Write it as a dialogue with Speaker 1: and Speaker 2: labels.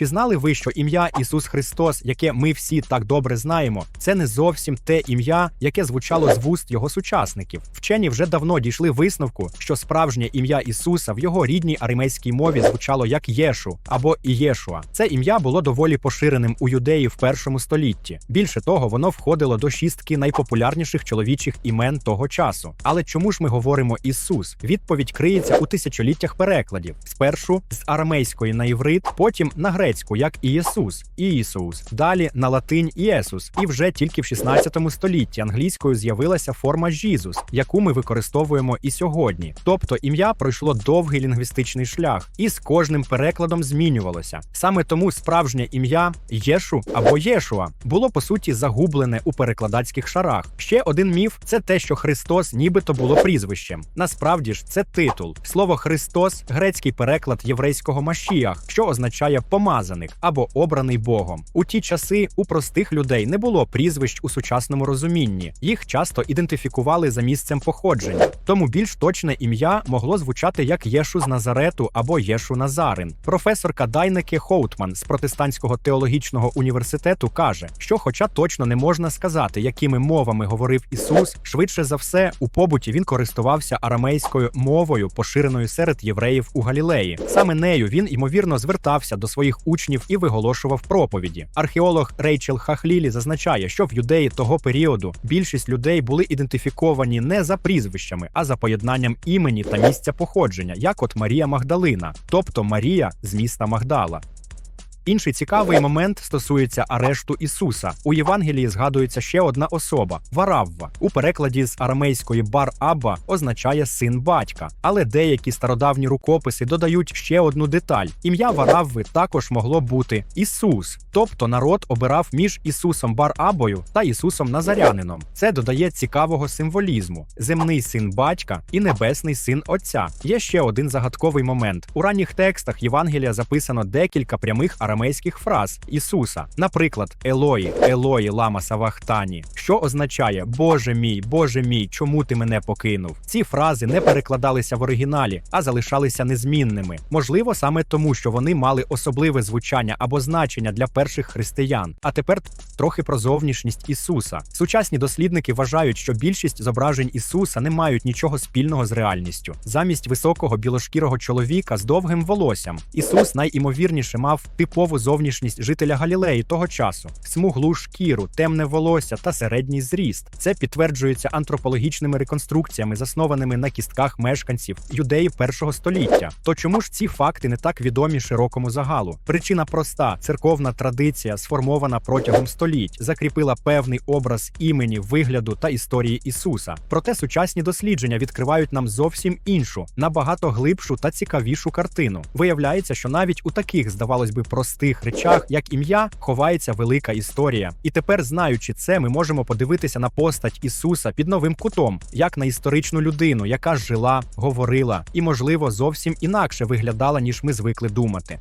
Speaker 1: Чи знали ви, що ім'я Ісус Христос, яке ми всі так добре знаємо, це не зовсім те ім'я, яке звучало з вуст його сучасників? Вчені вже давно дійшли висновку, що справжнє ім'я Ісуса в його рідній арамейській мові звучало як Єшу або Ієшуа. Це ім'я було доволі поширеним у юдеї в першому столітті. Більше того, воно входило до шістки найпопулярніших чоловічих імен того часу. Але чому ж ми говоримо Ісус? Відповідь криється у тисячоліттях перекладів: спершу з арамейської на іврит, потім на грецьку, як Ієсус, Іїсус, далі на латинь Іесус, і вже тільки в 16 столітті англійською з'явилася форма Жізус, яку ми використовуємо і сьогодні. Тобто ім'я пройшло довгий лінгвістичний шлях і з кожним перекладом змінювалося. Саме тому справжнє ім'я Єшу або Єшуа було по суті загублене у перекладацьких шарах. Ще один міф це те, що Христос нібито було прізвищем. Насправді ж це титул. Слово Христос грецький переклад єврейського Машіях, що означає помазаник або обраний Богом. У ті часи у простих людей не було прізвищ у сучасному розумінні. Їх часто ідентифікували за місцем походження. Тому більш точне ім'я могло звучати як Єшу з Назарету або Єшу Назарин. Професорка Дайнеке Хоутман з протестантського теологічного університету каже, що, хоча точно не можна сказати, якими мовами говорив Ісус, швидше за все у побуті він користувався арамейською мовою, поширеною серед євреїв у Галілеї. Саме нею він ймовірно звертався до своїх учнів і виголошував проповіді. Археолог Рейчел Хахлілі зазначає, що в юдеї того періоду більшість людей були ідентифіковані не за прізвищами, а за поєднанням імені та місця походження, як от Марія Магдалина, тобто Марія з міста Магдала. Інший цікавий момент стосується арешту Ісуса. У Євангелії згадується ще одна особа Варавва. У перекладі з арамейської бар Абба означає син батька. Але деякі стародавні рукописи додають ще одну деталь: ім'я Варавви також могло бути Ісус, тобто народ обирав між Ісусом бар Абою та Ісусом Назарянином. Це додає цікавого символізму: земний син батька і небесний син Отця. Є ще один загадковий момент. У ранніх текстах Євангелія записано декілька прямих арамейських фраз Ісуса, наприклад, Елої, Елої лама Савахтані, що означає Боже мій, Боже мій, чому ти мене покинув? Ці фрази не перекладалися в оригіналі, а залишалися незмінними. Можливо, саме тому, що вони мали особливе звучання або значення для перших християн. А тепер трохи про зовнішність Ісуса. Сучасні дослідники вважають, що більшість зображень Ісуса не мають нічого спільного з реальністю. Замість високого білошкірого чоловіка з довгим волоссям Ісус найімовірніше мав типову зовнішність жителя Галілеї того часу: смуглу шкіру, темне волосся та середній зріст. Це підтверджується антропологічними реконструкціями, заснованими на кістках мешканців юдеї першого століття. То чому ж ці факти не так відомі широкому загалу? Причина проста: церковна традиція, сформована протягом століть, закріпила певний образ імені, вигляду та історії Ісуса. Проте сучасні дослідження відкривають нам зовсім іншу, набагато глибшу та цікавішу картину. Виявляється, що навіть у таких, здавалось би, простих речах, як ім'я, ховається велика історія. І тепер, знаючи це, ми можемо подивитися на постать Ісуса під новим кутом, як на історичну людину, яка жила, говорила і, можливо, зовсім інакше виглядала, ніж ми звикли думати.